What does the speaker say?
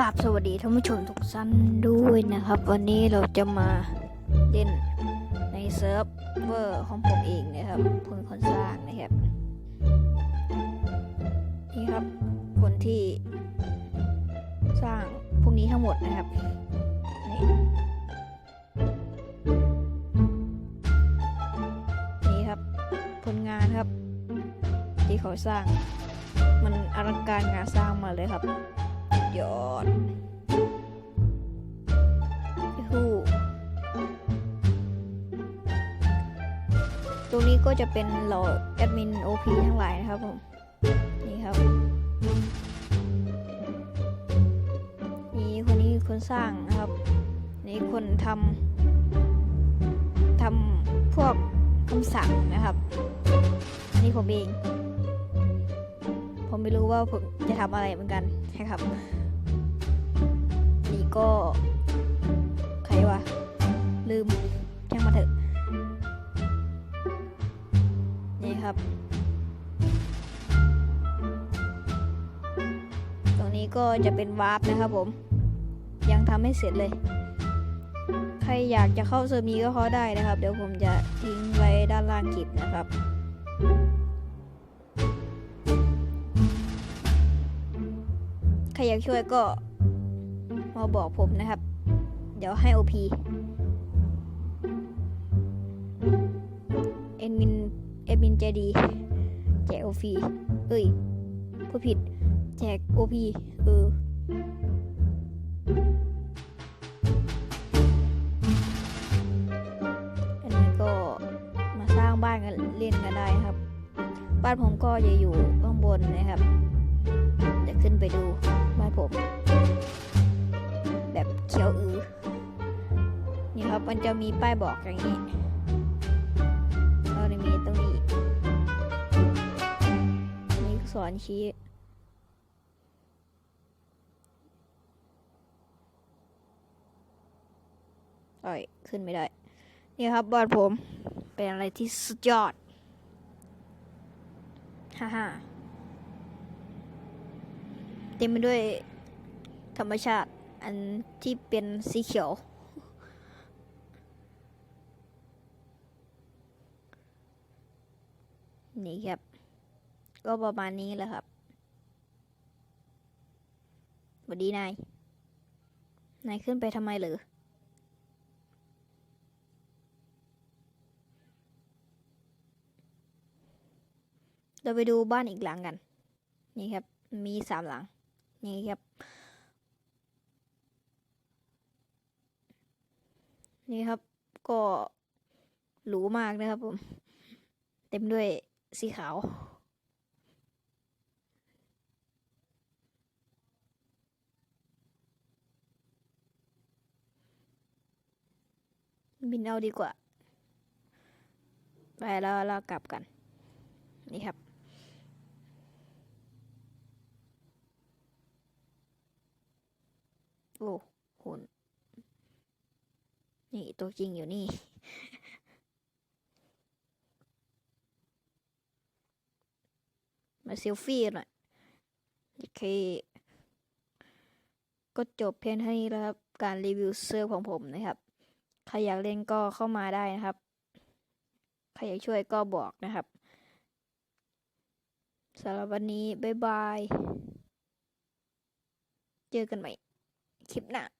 กราบสวัสดีท่านผู้ชมทุกท่านด้วยนะครับ วันนี้เราจะมาเล่นในเซิร์ฟเวอร์ของผมเองนะครับคนคนสร้างนะครับ นี่ครับคนที่สร้างพวกนี้ทั้งหมดนะครับนี่นี่ครับผลงานครับ ที่เขาสร้างมันอลังการงานสร้างมาเลยครับ ยอดฮู้ตรงนี้ก็จะเป็นเหล่าแอดมิน OP ทั้งหลายนะครับผม นี่ครับ นี่คนนี้คนสร้างนะครับ นี่คนทำทำพวกคำสั่งนะครับนี่ผมเอง ผมไม่รู้ว่าผมจะทำอะไรเหมือนกันนะครับ ก็ใครวะ ลืมช่างมาเถอะ นี่ครับ ตรงนี้ก็จะเป็นวาร์ปนะครับผม ยังทำไม่เสร็จเลย ใครอยากจะเข้าเซอร์มีก็เข้าได้นะครับ เดี๋ยวผมจะทิ้งไว้ด้านล่างคลิปนะครับใครอยากช่วยก็ มาบอกผมนะครับ เดี๋ยวให้ OP เอ็นมินเอ็นมินใจดี แจก OP เอ้ยผู้ผิด แจก OP เอออันนี้ก็มาสร้างบ้านกันเล่นกันได้ครับ บ้านผมก็จะอยู่ข้างบนนะครับเดี๋ยวขึ้นไปดูบ้านผม ขียวอือ นี่ครับมันจะมีป้ายบอกอย่างนี้เราจะมีตรงนี้นี่สอนชี้อ้ยขึ้นไม่ได้ นี่ครับบ้านผม เป็นอะไรที่สุดยอด ฮ่าฮ่าเต็มไปด้วยธรรมชาติ อันที่เป็นสีเขียว นี่ครับ ก็ประมาณนี้แหละครับสวัสดีนาย นายขึ้นไปทำไมเหรอเราไปดูบ้านอีกหลังกัน นี่ครับ มีสามหลัง นี่ครับ นี่ครับ ก็หรูมากนะครับผม เต็มด้วยสีขาว บินเอาดีกว่า ไปแล้วเรากลับกัน นี่ครับโอ้หุ่น ตัวจริงอยู่นี่ มาเซลฟี่หน่อย โอเค ก็จบเพียงเท่านี้แล้วครับ การรีวิวเซิร์ฟของผมนะครับ ใครอยากเล่นก็เข้ามาได้นะครับ ใครอยากช่วยก็บอกนะครับสำหรับวันนี้ บ๊ายบาย เจอกันใหม่ คลิปหน้า